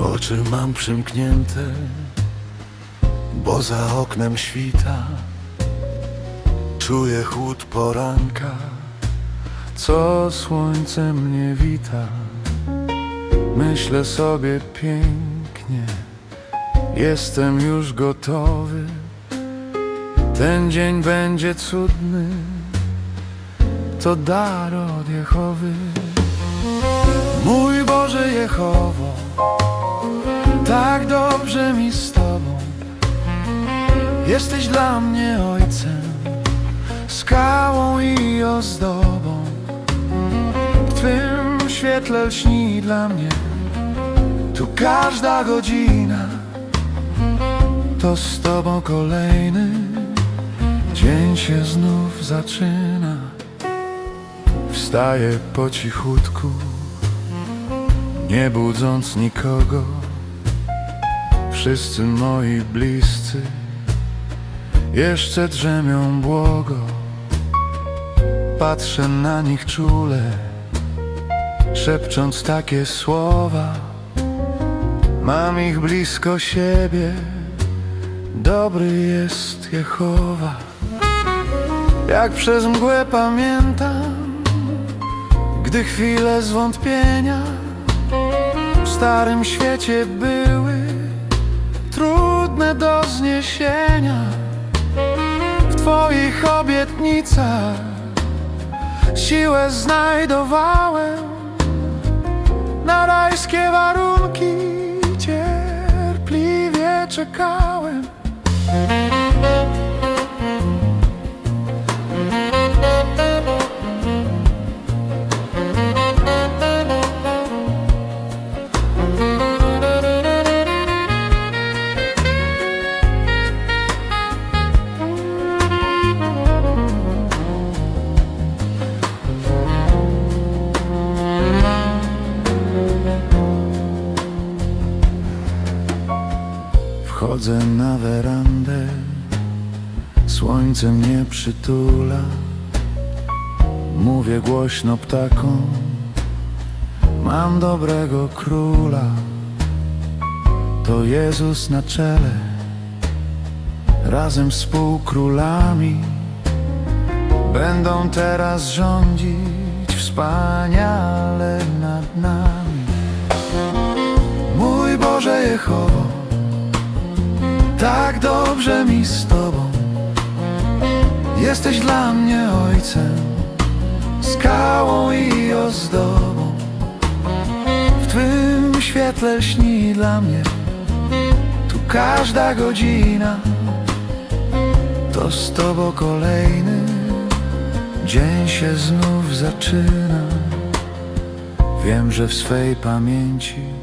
Oczy mam przymknięte, bo za oknem świta. Czuję chłód poranka, co słońce mnie wita. Myślę sobie pięknie, jestem już gotowy. Ten dzień będzie cudny, to dar od Jehowy. Mój Boże Jehowo, Jesteś dla mnie Ojcem, skałą i ozdobą. W Twym świetle lśni dla mnie, tu każda godzina. To z Tobą kolejny dzień się znów zaczyna. Wstaję po cichutku, nie budząc nikogo. Wszyscy moi bliscy jeszcze drzemią błogo. Patrzę na nich czule, szepcząc takie słowa. Mam ich blisko siebie, dobry jest Jehowa. Jak przez mgłę pamiętam, gdy chwile zwątpienia w starym świecie były trudne do zniesienia. Obietnicach siłę znajdowałem na rajskie warunki. Cierpliwie czekałem. Wchodzę na werandę, słońce mnie przytula. Mówię głośno ptakom, mam dobrego króla. To Jezus na czele, razem z współkrólami. Będą teraz rządzić wspaniale nad nami. Mój Boże Jehowo, tak dobrze mi z Tobą. Jesteś dla mnie Ojcem, skałą i ozdobą. W Twym świetle lśni dla mnie, tu każda godzina. To z Tobą kolejny dzień się znów zaczyna. Wiem, że w swej pamięci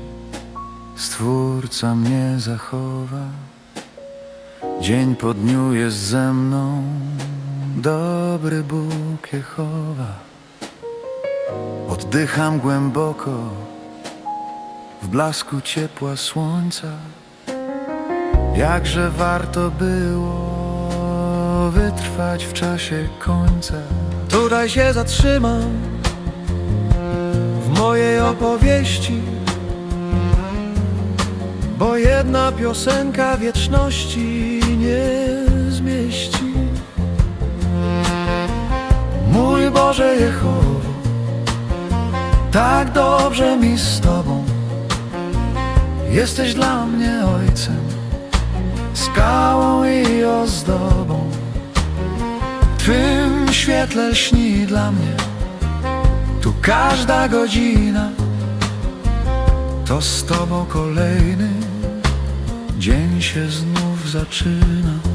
Stwórca mnie zachowa. Dzień po dniu jest ze mną, dobry Bóg Jehowa. Oddycham głęboko w blasku ciepła słońca. Jakże warto było wytrwać w czasie końca. Tutaj się zatrzymam w mojej opowieści, bo jedna piosenka wieczności nie zmieści. Mój Boże Jehowo, tak dobrze mi z Tobą. Jesteś dla mnie Ojcem, skałą i ozdobą. W Twym świetle lśni dla mnie, tu każda godzina. To z Tobą kolejny dzień się znów zaczyna.